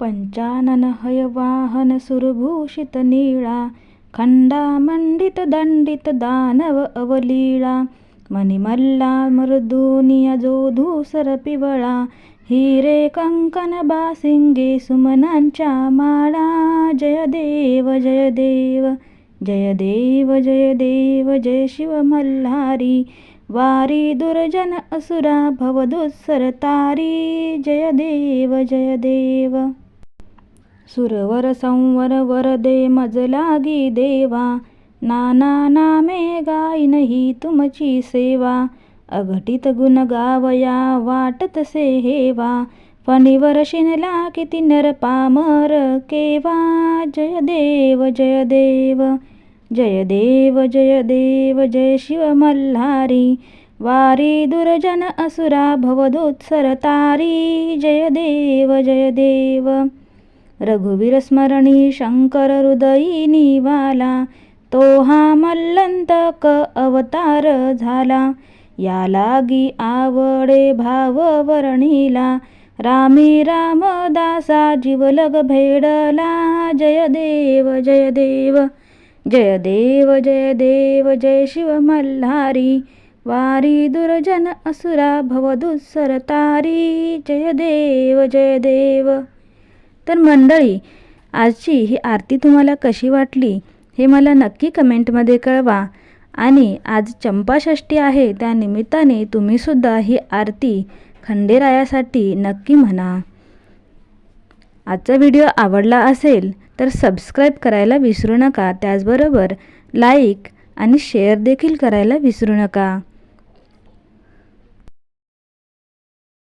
पंचानन हयवाहन सुरभूषित नीळा खंडा मंडित दंडित दानव अवलीळा मणिमल्ला मृदूनिया जो धूसर पिवळा हिरे कंकन बासिंगे सुमनांच्या माळा जय देव जय देव जय देव जय देव जय शिव मल्हारी वारी दुर्जन असुरा भवदुस्सर तारी जय देव जय देव सुरवर संवर वरदे मज लागी देवा नाना नामे गाईन ही तुमची सेवा अघटित गुण गावया वाटत से हेवा फणीवर शिनला किती नर पामर केवा जय देव जय देव जय देव जय देव जय शिव मल्हारी वारी दुर्जन असुरा भवदोत्सर तारी जय देव जय देव रघुवीर स्मरणी शंकर हृदयी निवाला तो हा मल्लंतक अवतार झाला. या लागी आवडे भाव वर्णिला रामी रामदासा जीवलग भेडला. जय देव जय देव जय देव जय देव जय शिव मल्हारी. वारी दुर्जन असुरा भवदुस्सर तारी जय देव जय देव. तर मंडळी आजची ही आरती तुम्हाला कशी वाटली हे मला नक्की कमेंटमध्ये कळवा. आणि आज चंपाषष्ठी आहे त्या निमित्ताने तुम्हीसुद्धा ही आरती खंडेरायासाठी नक्की म्हणा. आजचा व्हिडिओ आवडला असेल तर सबस्क्राईब करायला विसरू नका. त्याचबरोबर लाईक आणि शेअर देखील करायला विसरू नका.